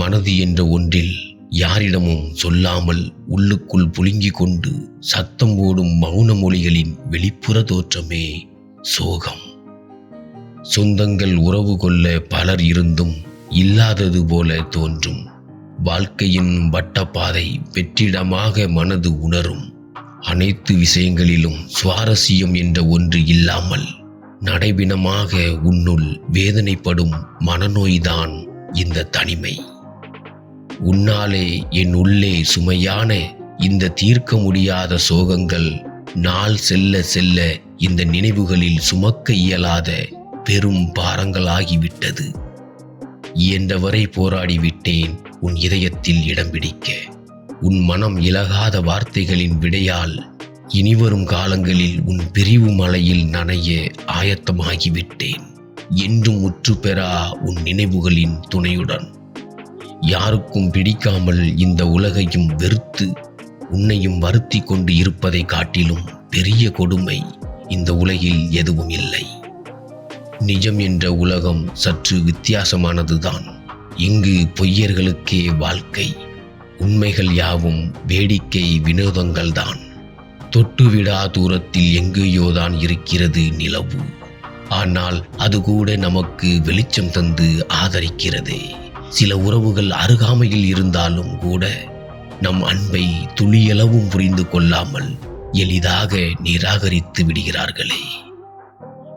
மனது என்ற ஒன்றில் யாரிடமும் சொல்லாமல் உள்ளுக்குள் புழுங்கிக் கொண்டு சத்தம் ஓடும் மௌன மொழிகளின் வெளிப்புற தோற்றமே சோகம். சொந்தங்கள் உறவு கொள்ள பலர் இருந்தும் இல்லாதது போல தோன்றும். வாழ்க்கையின் வட்டப்பாதை வெற்றிடமாக மனது உணரும். அனைத்து விஷயங்களிலும் சுவாரஸ்யம் என்ற ஒன்று இல்லாமல் நடைபினமாக உன்னுள் வேதனைப்படும் மனநோய்தான் இந்த தனிமை. உன்னாலே என் உள்ளே சுமையான இந்த தீர்க்க முடியாத சோகங்கள் நாள் செல்ல செல்ல இந்த நினைவுகளில் சுமக்க இயலாத பெரும் பாரங்களாகிவிட்டது. இயன்றவரை போராடிவிட்டேன் உன் இதயத்தில் இடம் பிடிக்க. உன் மனம் இலகாத வார்த்தைகளின் விடையால் இனிவரும் காலங்களில் உன் பிரிவு மலையில் நனைய ஆயத்தமாகிவிட்டேன். என்றும் முற்று பெறா உன் நினைவுகளின் துணையுடன். யாருக்கும் பிடிக்காமல் இந்த உலகையும் வெறுத்து உன்னையும் வருத்தி கொண்டு இருப்பதை காட்டிலும் பெரிய கொடுமை இந்த உலகில் எதுவும் இல்லை. நிஜம் என்ற உலகம் சற்று வித்தியாசமானதுதான். இங்கு பொய்யர்களுக்கே வாழ்க்கை உண்மைகள் யாவும் வேடிக்கை வினோதங்கள்தான். தொட்டுவிடா தூரத்தில் எங்கேயோதான் இருக்கிறது நிலவு. ஆனால் அது கூட நமக்கு வெளிச்சம் தந்து ஆதரிக்கிறதே. சில உறவுகள் அருகாமையில் இருந்தாலும் கூட நம் அன்பை துளியளவும் புரிந்து கொள்ளாமல் எளிதாக நிராகரித்து விடுகிறார்களே.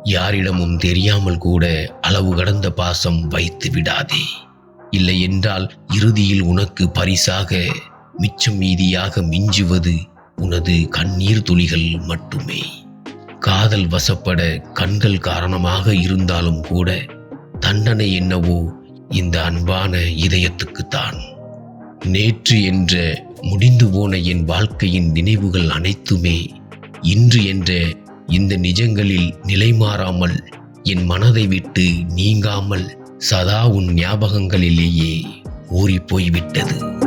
யாரிடமும் தெரியாமல் கூட அளவு கடந்த பாசம் வைத்து விடாதே. இல்லை என்றால் இறுதியில் உனக்கு பரிசாக மிச்சம் மீதியாக மிஞ்சுவது உனது கண்ணீர் துளிகள் மட்டுமே. காதல் வசப்பட கண்கள் காரணமாக இருந்தாலும் கூட தண்டனை என்னவோ இந்த அன்பான இதயத்துக்குத்தான். நேற்று என்ற முடிந்து போன என் வாழ்க்கையின் நினைவுகள் அனைத்துமே இன்று என்ற இந்த நிஜங்களில் நிலைமாறாமல் என் மனதை விட்டு நீங்காமல் சதா உன் ஞாபகங்களிலேயே ஊறிப் போய்விட்டது